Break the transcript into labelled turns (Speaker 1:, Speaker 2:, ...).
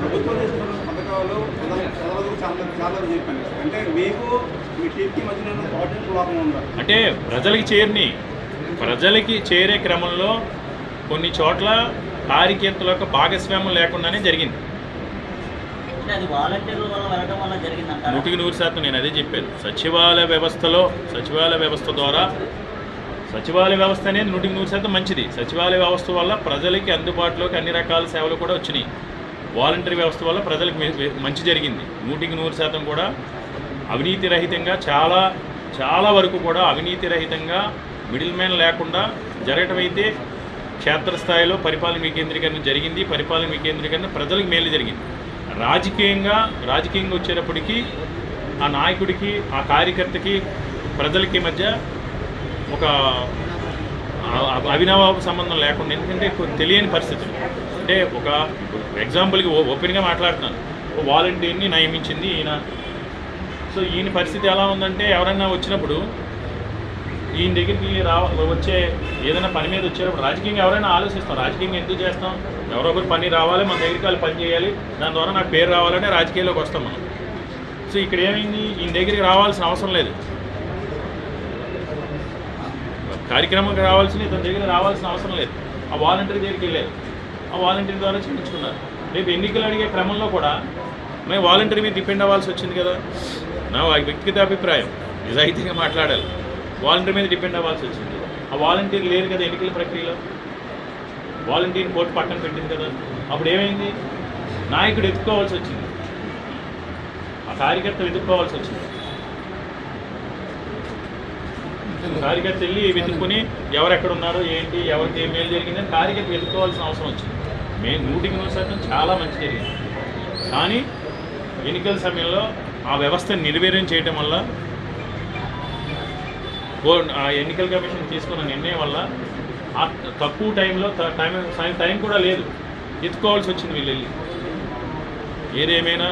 Speaker 1: ప్రభుత్వం చేస్తున్న పథకాలు చెప్పాను అంటే మీకు మీ టీంకి
Speaker 2: అంటే ప్రజలకి చేరిని ప్రజలకి చేరే క్రమంలో కొన్ని చోట్ల కార్యకర్తల యొక్క భాగస్వామ్యం లేకుండానే జరిగింది. నూటికి నూరు శాతం నేను అదే చెప్పాను. సచివాలయ వ్యవస్థలో సచివాలయ వ్యవస్థ ద్వారా సచివాలయ వ్యవస్థ అనేది నూటికి నూరు శాతం మంచిది. సచివాలయ వ్యవస్థ వల్ల ప్రజలకి అందుబాటులోకి అన్ని రకాల సేవలు కూడా వచ్చినాయి. వాలంటరీ వ్యవస్థ వల్ల ప్రజలకు మంచి జరిగింది. నూటికి నూరు శాతం కూడా అవినీతి రహితంగా చాలా చాలా వరకు కూడా అవినీతి రహితంగా మిడిల్ మ్యాన్ లేకుండా జరగటం అయితే క్షేత్రస్థాయిలో పరిపాలన వికేంద్రీకరణ జరిగింది. పరిపాలన వికేంద్రీకరణ ప్రజలకు మేలు జరిగింది. రాజకీయంగా రాజకీయంగా వచ్చేటప్పటికీ ఆ నాయకుడికి ఆ కార్యకర్తకి ప్రజలకి మధ్య ఒక అభినవ సంబంధం లేకుండా ఎందుకంటే తెలియని పరిస్థితులు అంటే ఒక ఎగ్జాంపుల్కి ఓపెన్గా మాట్లాడుతున్నాను. ఒక వాలంటీర్ని నియమించింది ఈయన. సో ఈయన పరిస్థితి ఎలా ఉందంటే ఎవరైనా వచ్చినప్పుడు ఈయన దగ్గరికి రావ వచ్చే ఏదైనా పని మీద వచ్చేటప్పుడు రాజకీయంగా ఎవరైనా ఆలోచిస్తాం. రాజకీయంగా ఎందుకు చేస్తాం? ఎవరో ఒకరు పని రావాలి మన దగ్గరికి వాళ్ళు పని చేయాలి. దాని ద్వారా నాకు పేరు రావాలంటే రాజకీయాల్లోకి వస్తాం మనం. సో ఇక్కడ ఏమైంది? ఈయన దగ్గరికి రావాల్సిన అవసరం లేదు. కార్యక్రమంకి రావాల్సిన తన దగ్గర రావాల్సిన అవసరం లేదు. ఆ వాలంటీర్ దగ్గరికి వెళ్ళారు. ఆ వాలంటీర్ ద్వారా చేయించుకున్నారు. రేపు ఎన్నికలు అడిగే క్రమంలో కూడా మేము వాలంటీర్ మీద డిపెండ్ అవ్వాల్సి వచ్చింది కదా. నా వ్యక్తిగత అభిప్రాయం. నిజాయితీగా మాట్లాడాలి. వాలంటీర్ మీద డిపెండ్ అవ్వాల్సి వచ్చింది. ఆ వాలంటీర్ లేరు కదా ఎన్నికల ప్రక్రియలో. వాలంటీర్ కోర్టు పట్టం పెట్టింది కదా. అప్పుడు ఏమైంది? నాయకుడు ఎత్తుకోవాల్సి వచ్చింది. ఆ కార్యకర్తలు ఎదుర్కోవాల్సి వచ్చింది. కార్యకర్త వెళ్ళి వెతుక్కుని ఎవరు ఎక్కడ ఉన్నారో ఏంటి ఎవరికి ఏం మేలు జరిగిందని కార్యకర్త వెతుక్కోవాల్సిన అవసరం వచ్చింది. మే నూటికి నూరు శాతం చాలా మంచి జరిగింది. కానీ ఎన్నికల సమయంలో ఆ వ్యవస్థను నిర్వీర్యం చేయటం వల్ల ఆ ఎన్నికల కమిషన్ తీసుకున్న నిర్ణయం వల్ల ఆ తక్కువ టైంలో టైం టైం కూడా లేదు. ఎత్తుకోవాల్సి వచ్చింది వీళ్ళు వెళ్ళి ఏదేమైనా